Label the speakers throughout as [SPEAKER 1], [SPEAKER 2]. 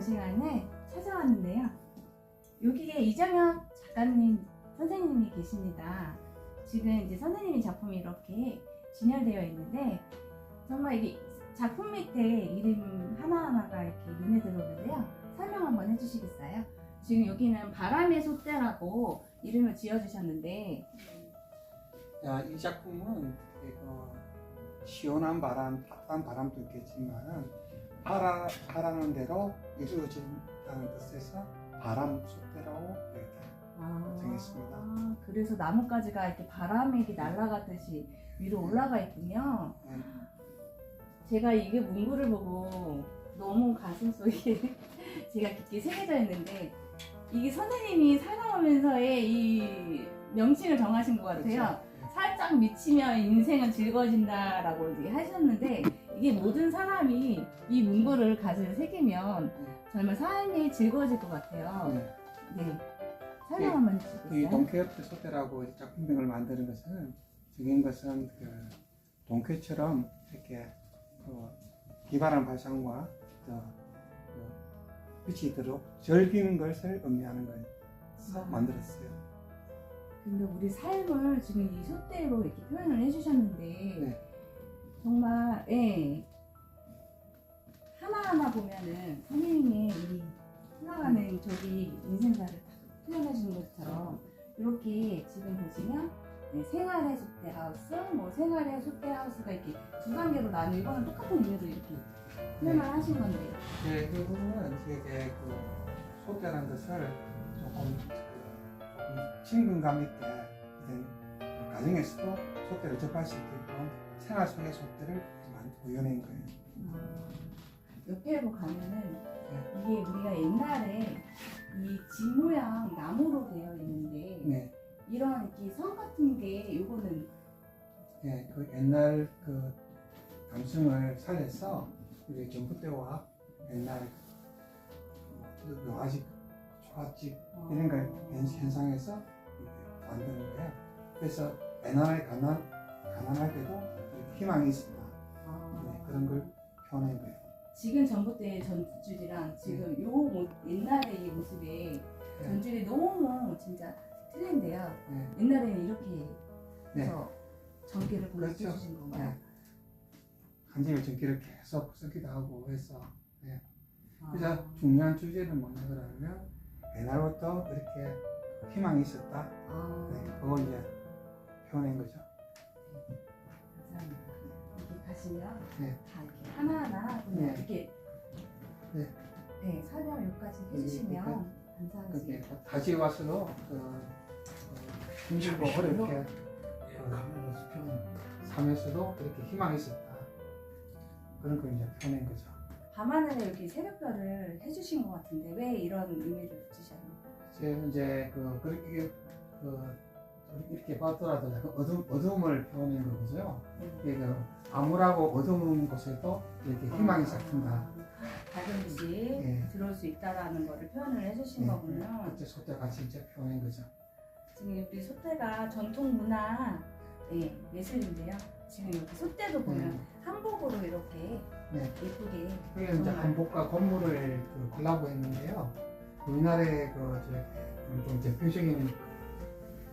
[SPEAKER 1] 시간에 찾아왔는데요. 여기에 이정현 작가님 선생님이 계십니다. 지금 이제 선생님의 작품이 이렇게 진열되어 있는데 정말 이게 작품 밑에 이름 하나하나가 이렇게 눈에 들어오는데요. 설명 한번 해주시겠어요? 지금 여기는 바람의 솥대라고 이름을 지어주셨는데
[SPEAKER 2] 야, 이 작품은 시원한 바람, 따뜻한 바람도 있겠지만 바라, 바라는 대로 이루어진다는 뜻에서 바람 솥대라고 이렇게
[SPEAKER 1] 아,
[SPEAKER 2] 정했습니다.
[SPEAKER 1] 아, 그래서 나뭇가지가 이렇게 바람에 이렇게 날아가듯이 위로 올라가 있군요.
[SPEAKER 2] 네.
[SPEAKER 1] 제가 이게 문구를 보고 너무 가슴 속에 제가 깊게 새겨져 있는데 이게 선생님이 살아오면서의 이 명칭을 정하신 것 같아요.
[SPEAKER 2] 그렇죠.
[SPEAKER 1] 살짝 미치면 인생은 즐거워진다라고 이제 하셨는데 이게 모든 사람이 이 문구를 가슴에 새기면 정말 삶이 즐거워질 것 같아요.
[SPEAKER 2] 네.
[SPEAKER 1] 네. 설명 한번
[SPEAKER 2] 이
[SPEAKER 1] 해주시겠어요?
[SPEAKER 2] 동쾌협회 소대라고 작품명을 만드는 것은 적인 것은 그 동쾌처럼 이렇게 그 기발한 발상과 또 그 빛이 들어 즐기는 것을 의미하는 거에서 만들었어요.
[SPEAKER 1] 근데 우리 삶을 지금 이 소대로 이렇게 표현을 해주셨는데
[SPEAKER 2] 네.
[SPEAKER 1] 정말 예 하나하나 보면은 선생님의 이 흘러가는 저기 인생사를 딱 표현해 주는 것처럼 이렇게 지금 보시면 네, 생활의 소대 하우스, 뭐 생활의 소대 하우스가 이렇게 두 단계로 나뉘어 이거는 똑같은 의미로 이렇게 표현을 하신 건데요.
[SPEAKER 2] 네, 이 부분은 이게 그 소대라는 것을 그 조금 친근감 있게 그 가정에서도 소대를 접할 수 있게끔 생활 속의 많이 구현한 거예요.
[SPEAKER 1] 어, 옆에로 가면은 이게 우리가 옛날에 이집 모양 나무로 되어 있는데
[SPEAKER 2] 네,
[SPEAKER 1] 이런 이렇게 선 같은 게 요거는
[SPEAKER 2] 네, 그 옛날 그 감성을 살려서 우리 전봇대와 옛날 그 묘아집, 초가집 이런 걸 현- 현상에서 만드는 거예요. 그래서 옛날에 가난 가난하게도 이렇게 희망이 있었다.
[SPEAKER 1] 아,
[SPEAKER 2] 네, 그런 걸 표현한 거예요.
[SPEAKER 1] 지금 전봇대 전줄이랑 지금 요 모- 옛날의 이 모습의 전줄이 너무 진짜 틀린데요.
[SPEAKER 2] 네,
[SPEAKER 1] 옛날에는 이렇게
[SPEAKER 2] 네.
[SPEAKER 1] 해서 전기를
[SPEAKER 2] 그렇죠.
[SPEAKER 1] 보내주신 건가요?
[SPEAKER 2] 네. 한지를 전기를 계속 쓰기도 하고 해서
[SPEAKER 1] 아,
[SPEAKER 2] 그래서 중요한 주제는 뭐냐 그러면 옛날부터 이렇게 희망이 있었다.
[SPEAKER 1] 아,
[SPEAKER 2] 네, 그걸 이제 표현한 거죠.
[SPEAKER 1] 감사합니다. 이렇게 가시면
[SPEAKER 2] 네.
[SPEAKER 1] 다 이렇게 하나하나 그냥
[SPEAKER 2] 네.
[SPEAKER 1] 이렇게
[SPEAKER 2] 네.
[SPEAKER 1] 네, 설명 여기까지
[SPEAKER 2] 네,
[SPEAKER 1] 해주시면
[SPEAKER 2] 그렇게
[SPEAKER 1] 감사하겠습니다.
[SPEAKER 2] 다시 와서도 그 어, 힘들고 어렵게 삶에서도 이렇게 희망이 있었다. 그런 걸 이제 표현한 거죠.
[SPEAKER 1] 밤하늘에 여기 새벽별을 해주신 것 같은데 왜 이런 의미를 붙이셨나요?
[SPEAKER 2] 이제 이제 그 그렇게 그 이렇게 봤더라도 약간 어둠 어둠을 표현한 거죠. 이게 그 암울하고 어두운 곳에도 이렇게 희망이 싹튼다.
[SPEAKER 1] 밝은 빛이
[SPEAKER 2] 예.
[SPEAKER 1] 들어올 수 있다라는 거를 표현을 해주신
[SPEAKER 2] 네.
[SPEAKER 1] 거군요.
[SPEAKER 2] 그때 소때 같이 이제 표현한 거죠.
[SPEAKER 1] 지금 우리 소떼가 전통 문화 예, 예술인데요. 지금 여기 소떼도 보면
[SPEAKER 2] 네.
[SPEAKER 1] 한복으로 이렇게
[SPEAKER 2] 네.
[SPEAKER 1] 예쁘게
[SPEAKER 2] 그게 이제. 한복과 건물을 그 콜라보했는데요. 우리나라의 그좀 대표적인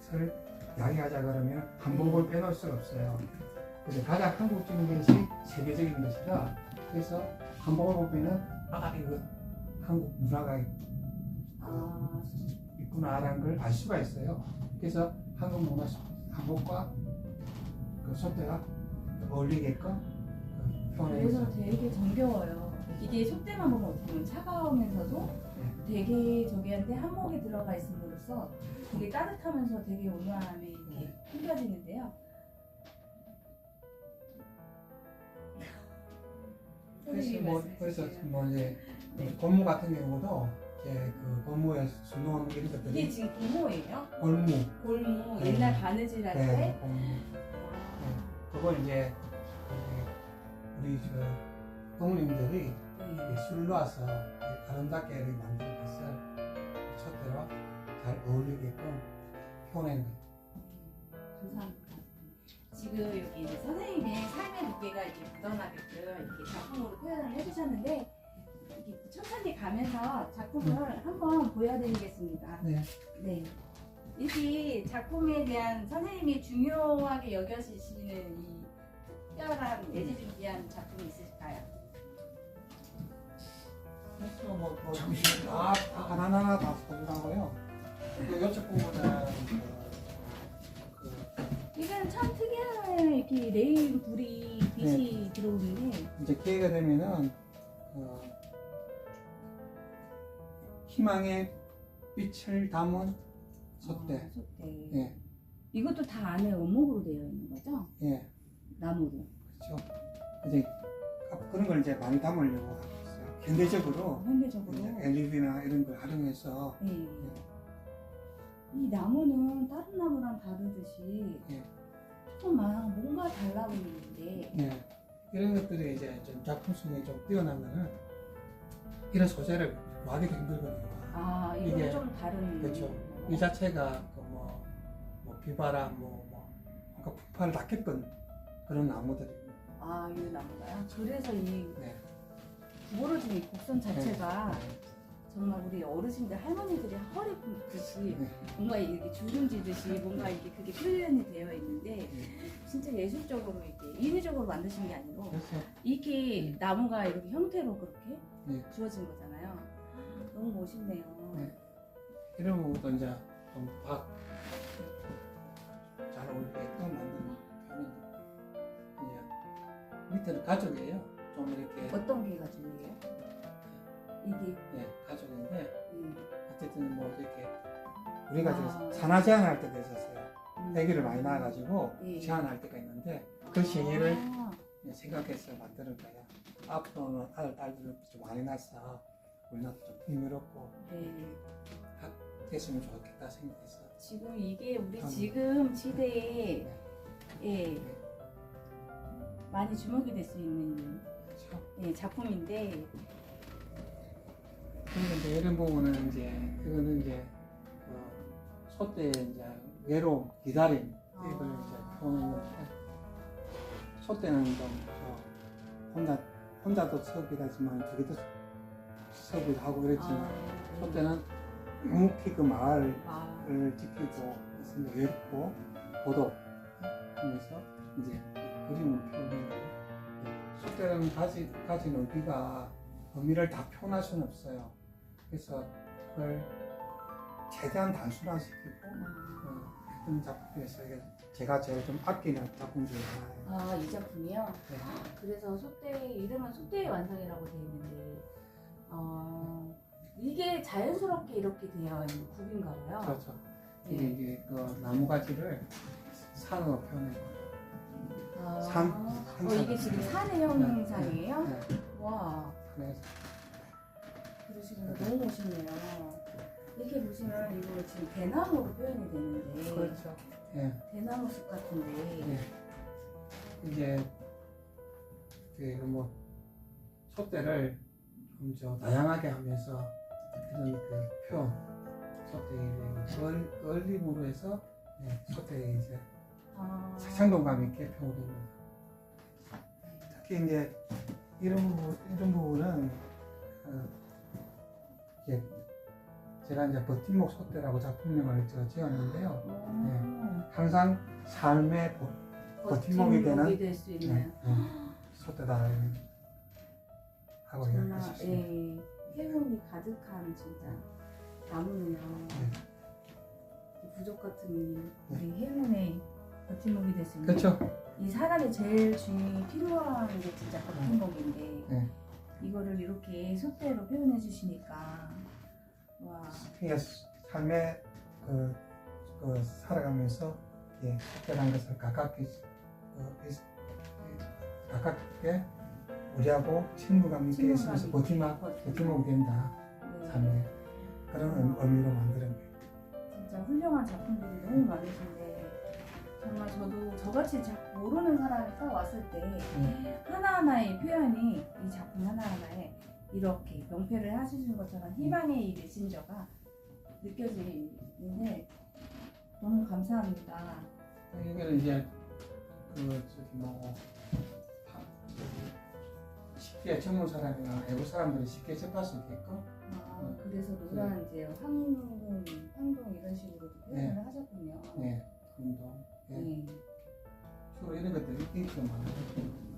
[SPEAKER 2] 것을 이야기하자 그러면 한복을 빼놓을 수가 없어요. 그래서 가장 한국적인 것이 세계적인 것이라 그래서 한복을 보면은 아 이거 한국 문화가
[SPEAKER 1] 아,
[SPEAKER 2] 있구나라는 걸 알 수가 있어요. 그래서 한국 문화 속 한복과 그 소대가 어울리게끔 그
[SPEAKER 1] 그래서
[SPEAKER 2] 서
[SPEAKER 1] 되게 정겨워요. 이게 소떼만 보면 어떻게 보면 차가우면서도 되게 저기한테 한목이 들어가 있음으로써 되게 따뜻하면서 되게 온화함이 이렇게 느껴지는데요.
[SPEAKER 2] 그래서
[SPEAKER 1] 선생님이
[SPEAKER 2] 뭐 그래서. 뭐 이제
[SPEAKER 1] 네.
[SPEAKER 2] 건무 같은 경우도 이제 그 건무에 수놓은 이런
[SPEAKER 1] 이게
[SPEAKER 2] 것들이
[SPEAKER 1] 지금 고모예요?
[SPEAKER 2] 골무
[SPEAKER 1] 골무
[SPEAKER 2] 네.
[SPEAKER 1] 옛날 바느질 할
[SPEAKER 2] 네,
[SPEAKER 1] 때?
[SPEAKER 2] 골무 네. 그걸 이제 그 우리 저 어머님들이
[SPEAKER 1] 네.
[SPEAKER 2] 이렇게 술 놔서 이렇게 아름답게 만드는 것을 첫대로 잘 어울리게끔 거예요.
[SPEAKER 1] 감사합니다. 지금 여기 선생님의 삶의 무게가 이렇게 묻어나게끔 이렇게 작품으로 표현을 해주셨는데 이렇게 천천히 가면서 작품을 한번 보여드리겠습니다.
[SPEAKER 2] 네.
[SPEAKER 1] 네. 이렇게 작품에 대한 선생님이 중요하게 여겨지시는 이 특별한 예지 준비한 작품이 있으실까요?
[SPEAKER 2] 그래서 뭐, 뭐 다, 다 하나하나 다 본다고요. 그 그, 그
[SPEAKER 1] 이건 참 특이한 이렇게 레인 불이 빛이 들어오는데
[SPEAKER 2] 이제 기회가 되면은 어, 희망의 빛을 담은 솥대.
[SPEAKER 1] 아, 솥대.
[SPEAKER 2] 예,
[SPEAKER 1] 이것도 다 안에 원목으로 되어 있는 거죠?
[SPEAKER 2] 예,
[SPEAKER 1] 나무로.
[SPEAKER 2] 그렇죠. 이제 그런 걸 이제 많이 담으려고 하고 있어요. 현대적으로
[SPEAKER 1] 현대적으로.
[SPEAKER 2] LED나 이런 걸 활용해서
[SPEAKER 1] 네. 이 나무는 다른 나무랑 다르듯이
[SPEAKER 2] 예.
[SPEAKER 1] 조금만 뭔가 달라 보이는데
[SPEAKER 2] 예, 이런 것들이 이제 좀 작품성이 좀 뛰어나면은 이런 소재를 구하기도 힘들거든요.
[SPEAKER 1] 아
[SPEAKER 2] 이게-
[SPEAKER 1] 좀 다른
[SPEAKER 2] 그렇죠. 이 자체가 그뭐 뭐 비바람 뭐, 뭐 뭔가 폭발을 닦겠던 그런 나무들입니다.
[SPEAKER 1] 아, 이 나무가요? 그래서 이
[SPEAKER 2] 네.
[SPEAKER 1] 구부러진 이 곡선 자체가
[SPEAKER 2] 네.
[SPEAKER 1] 정말 우리 어르신들 할머니들이 허리 굽듯이
[SPEAKER 2] 네.
[SPEAKER 1] 뭔가 이렇게 주름지듯이 뭔가 이렇게 그게 표현이 되어 있는데 진짜 예술적으로 이렇게 인위적으로 만드신 게 아니고
[SPEAKER 2] 그래서
[SPEAKER 1] 이렇게 나무가 이렇게 형태로 그렇게
[SPEAKER 2] 네.
[SPEAKER 1] 주어진 거잖아요. 너무 멋있네요.
[SPEAKER 2] 부분도 이제 좀박잘 어울리게끔 만드는 편입니다. 이제 밑에는 가죽이에요. 좀 이렇게
[SPEAKER 1] 어떤 게 가지고예요? 이게
[SPEAKER 2] 네, 가죽인데
[SPEAKER 1] 음,
[SPEAKER 2] 어쨌든 뭐 이렇게 우리가
[SPEAKER 1] 아.
[SPEAKER 2] 산화 제한할 때도 있었어요.
[SPEAKER 1] 음.
[SPEAKER 2] 애기를 많이 낳아가지고
[SPEAKER 1] 예.
[SPEAKER 2] 제한할 때가 있는데 그 시기를
[SPEAKER 1] 아,
[SPEAKER 2] 생각해서 만드는 거야. 앞으로는 아들, 딸들을 좀 많이 낳아서 우리나라도 좀 풍요롭고
[SPEAKER 1] 네.
[SPEAKER 2] 됐으면 좋겠다 생각했어.
[SPEAKER 1] 지금 이게 우리
[SPEAKER 2] 음.
[SPEAKER 1] 지금 시대에 예,
[SPEAKER 2] 네.
[SPEAKER 1] 많이 주목이 될 수 있는
[SPEAKER 2] 그렇죠.
[SPEAKER 1] 예, 작품인데
[SPEAKER 2] 근데 이제 이런 부분은 이제 이거는 이제 그 소때 이제 외로움, 기다림 이걸
[SPEAKER 1] 아.
[SPEAKER 2] 이제 표현했는데 소때는 좀저 혼자 혼자도 수업이라 하지만 저기도 수업을 하고 그랬지만
[SPEAKER 1] 아,
[SPEAKER 2] 소때는 묵묵히 그 마을을
[SPEAKER 1] 아,
[SPEAKER 2] 지키고 있으면 외롭고 고독하면서 이제 그림을 표현해요. 소때는 가지, 가진 의미가 의미를 다 표현할 수는 없어요. 그래서 그걸 최대한 단순화시키고
[SPEAKER 1] 아,
[SPEAKER 2] 어, 그런 작품에서 제가 제일 좀 아끼는 작품 중에 하나예요.
[SPEAKER 1] 아, 이 작품이요?
[SPEAKER 2] 네.
[SPEAKER 1] 그래서 소대 이름은 소대의 완성이라고 되어 있는데 어, 이게 자연스럽게 이렇게 되어 있는 굽인가 봐요.
[SPEAKER 2] 그렇죠. 이게
[SPEAKER 1] 네.
[SPEAKER 2] 이게 그 나무가지를 산으로 표현해요.
[SPEAKER 1] 아,
[SPEAKER 2] 산,
[SPEAKER 1] 어, 이게 지금 산의 형상이에요?
[SPEAKER 2] 네,
[SPEAKER 1] 와,
[SPEAKER 2] 산에서
[SPEAKER 1] 그러시구나. 너무 멋있네요. 이렇게 보시면 이거 지금 대나무로 표현이 되는데
[SPEAKER 2] 그렇죠. 예.
[SPEAKER 1] 대나무 숲 같은데
[SPEAKER 2] 네. 이제 그뭐 소대를 좀 저 다양하게 하면서 이런 그 표현 소대의 얼림으로 해서 네, 소대의 이제
[SPEAKER 1] 아,
[SPEAKER 2] 생동감 있게 표현됩니다. 특히 이제 이런 부분 이런 부분은 어, 이제 제가 이제 버팀목 소대라고 작품명을 제가 지었는데요.
[SPEAKER 1] 어,
[SPEAKER 2] 항상 삶의 보- 버팀목이 되는
[SPEAKER 1] 될수
[SPEAKER 2] 네,
[SPEAKER 1] 있는
[SPEAKER 2] 네. 소대다 하고
[SPEAKER 1] 정말
[SPEAKER 2] 이야기하셨습니다.
[SPEAKER 1] 예, 행운이 가득한 진짜 나무네요. 이 부족 같은 이 우리 행운의 버팀목이 있는
[SPEAKER 2] 그렇죠.
[SPEAKER 1] 이 사람이 제일 중요히 필요한 게 진짜 버팀목인데
[SPEAKER 2] 네.
[SPEAKER 1] 이거를 이렇게 소대로 표현해 주시니까 와
[SPEAKER 2] 그게 삶의 그, 그 살아가면서 예, 특별한 것을 가깝게 이- 가깝게 우리하고 친밀감 있으면서
[SPEAKER 1] 버티막.
[SPEAKER 2] 버티목이 된다
[SPEAKER 1] 네.
[SPEAKER 2] 삶에 그런 의- 의미로 만드는 거예요.
[SPEAKER 1] 진짜 훌륭한 작품들이 너무 많으신데 정말 저도 저같이 잘 모르는 사람이 딱 왔을 때
[SPEAKER 2] 네.
[SPEAKER 1] 하나하나의 표현이 이 작품 하나하나에 이렇게 명패를 하시는 것처럼 희망의 이 메신저가 느껴지는데 너무 감사합니다.
[SPEAKER 2] 이거는 이제 그 저기 뭐 파- 피해 전문 사람이나 외부 사람들이 쉽게 접할 수 있게끔
[SPEAKER 1] 아, 그래서 노란 이제 황동, 황동 이런 식으로 표현을 하셨군요.
[SPEAKER 2] 네 운동 예.
[SPEAKER 1] 네.
[SPEAKER 2] 주로 이런 것들이 인기가 많아요.